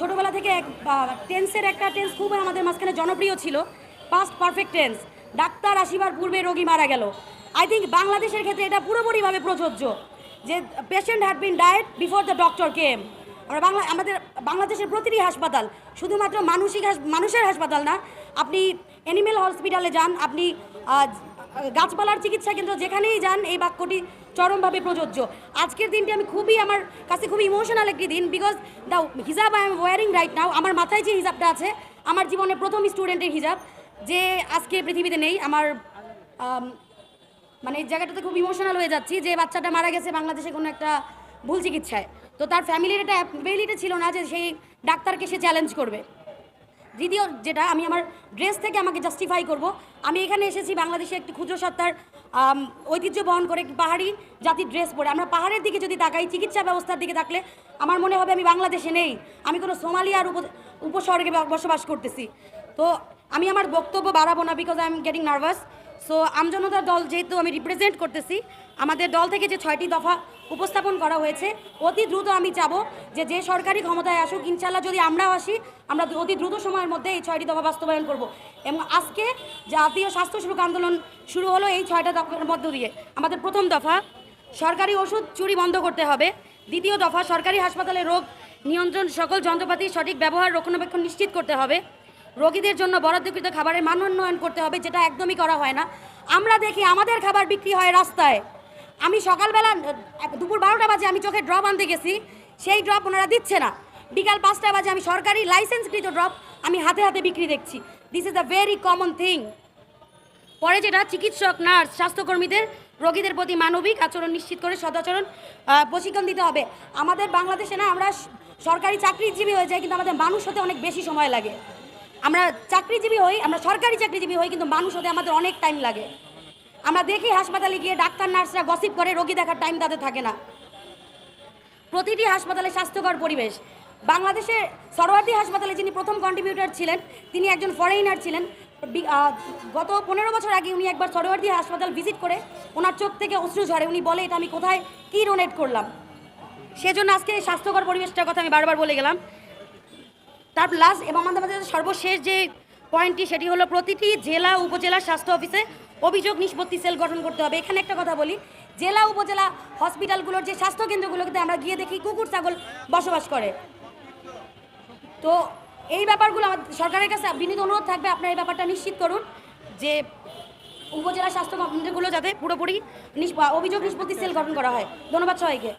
ছোটোবেলা থেকে এক টেন্সের একটা টেন্স খুব আমাদের মাঝখানে জনপ্রিয় ছিল পাস্ট পারফেক্ট টেন্স ডাক্তার আসিবার পূর্বে রোগী মারা গেল। আই থিঙ্ক বাংলাদেশের ক্ষেত্রে এটা পুরোপুরিভাবে প্রযোজ্য যে patient had been diet before the doctor came আমরা বাংলা, আমাদের বাংলাদেশের প্রতিটি হাসপাতাল, শুধুমাত্র মানসিক মানুষের হাসপাতাল না, আপনি অ্যানিমেল হসপিটালে যান, আপনি গাছপালার চিকিৎসা কেন্দ্র যেখানেই যান, এই বাক্যটি চরমভাবে প্রযোজ্য। আজকের দিনটি আমি খুবই আমার কাছে খুবই ইমোশনাল একটি দিন because the hijab I am wearing right now আমার মাথায় যে হিজাবটা আছে, আমার জীবনে প্রথম স্টুডেন্টের হিজাব, যে আজকে পৃথিবীতে নেই, আমার মানে এই জায়গাটাতে খুব ইমোশনাল হয়ে যাচ্ছি যে বাচ্চাটা মারা গেছে বাংলাদেশে কোনো একটা ভুল চিকিৎসায়। তো তার ফ্যামিলির এটা অ্যাবিলিটি ছিল না যে সেই ডাক্তারকে সে চ্যালেঞ্জ করবে। দ্বিতীয় যেটা আমি আমার ড্রেস থেকে আমাকে জাস্টিফাই করব। আমি এখানে এসেছি বাংলাদেশে একটি ক্ষুদ্র সত্তার ঐতিহ্য বহন করে পাহাড়ি জাতির ড্রেস পরে। আমরা পাহাড়ের দিকে যদি তাকাই, চিকিৎসা ব্যবস্থার দিকে তাকলে আমার মনে হবে আমি বাংলাদেশে নেই। আমি কোনো সোমালিয়ার উপ উপস্বর্গে বা- বসবাস করতেছি। তো আমি আমার বক্তব্য বাড়াবো না because I am getting nervous so আমজনতার দল যেহেতু আমি রিপ্রেজেন্ট করতেছি, আমাদের দল থেকে যে ছয়টি দফা উপস্থাপন করা হয়েছে। অতি দ্রুত আমি চাবো যে যে সরকারি ক্ষমতায় আসুক ইনশাল্লাহ যদি আমরাও আসি, আমরা অতি দ্রুত সময়ের মধ্যে এই ছয়টি দফা বাস্তবায়ন করব। এবং আজকে জাতীয় স্বাস্থ্য সুরক আন্দোলন শুরু হলো এই ছয়টা দফার মধ্য দিয়ে। আমাদের প্রথম দফা, সরকারি ওষুধ চুরি বন্ধ করতে হবে। দ্বিতীয় দফা, সরকারি হাসপাতালে রোগ নিয়ন্ত্রণ সকল যন্ত্রপাতির সঠিক ব্যবহার, রক্ষণাবেক্ষণ নিশ্চিত করতে হবে। রোগীদের জন্য বরাদ্দকৃত খাবারের মান উন্নয়ন করতে হবে, যেটা একদমই করা হয় না। আমরা দেখি আমাদের খাবার বিক্রি হয় রাস্তায়। আমি সকালবেলা দুপুর বারোটা বাজে আমি চোখে ড্রপ আনতে গেছি। সেই ড্রপ ওনারা দিচ্ছে না। বিকাল পাঁচটা বাজে আমি সরকারি লাইসেন্সকৃত ড্রপ আমি হাতে হাতে বিক্রি দেখছি। This is a very common thing পরে যেটা, চিকিৎসক, নার্স, স্বাস্থ্যকর্মীদের, রোগীদের প্রতি মানবিক আচরণ নিশ্চিত করে সদাচরণ প্রশিক্ষণ দিতে হবে। আমাদের বাংলাদেশে না, আমরা সরকারি চাকরিজীবী হয়ে যাই কিন্তু আমাদের মানুষ হতে অনেক বেশি সময় লাগে। আমরা চাকরিজীবী হই, আমরা সরকারি চাকরিজীবী হই কিন্তু মানুষ হতে আমাদের অনেক টাইম লাগে। আমরা দেখি হাসপাতালে গিয়ে ডাক্তার, নার্সরা গসিপ করে, রোগী দেখার টাইম তাদের থাকে না। প্রতিটি হাসপাতালে স্বাস্থ্যকর পরিবেশ। বাংলাদেশে সরওয়ার্দী হাসপাতালে যিনি প্রথম কন্ট্রিবিউটার ছিলেন, তিনি একজন ফরেইনার ছিলেন। গত পনেরো বছর আগে উনি একবার সরওয়ার্দী হাসপাতাল ভিজিট করে, ওনার চোখ থেকে অশ্রু ঝরে। উনি বলে, এটা আমি কোথায়, কী ডোনেট করলাম? সেজন্য আজকে স্বাস্থ্যকর পরিবেশটার কথা আমি বারবার বলে গেলাম। তারপর লাস্ট এবং আমাদের সর্বশেষ যে পয়েন্টটি সেটি হলো প্রতিটি জেলা উপজেলা স্বাস্থ্য অফিসে অভিযোগ নিষ্পত্তি সেল গঠন করতে হবে। এখানে একটা কথা বলি, জেলা উপজেলা হসপিটালগুলোর যে স্বাস্থ্য কেন্দ্রগুলোতে আমরা গিয়ে দেখি কুকুর, ছাগল বসবাস করে। তো এই ব্যাপারগুলো আমাদের সরকারের কাছে বিনীত অনুরোধ থাকবে, আপনারা এই ব্যাপারটা নিশ্চিত করুন যে উপজেলা স্বাস্থ্য কেন্দ্রগুলো যাতে পুরোপুরি অভিযোগ নিষ্পত্তি সেল গঠন করা হয়। ধন্যবাদ সবাইকে।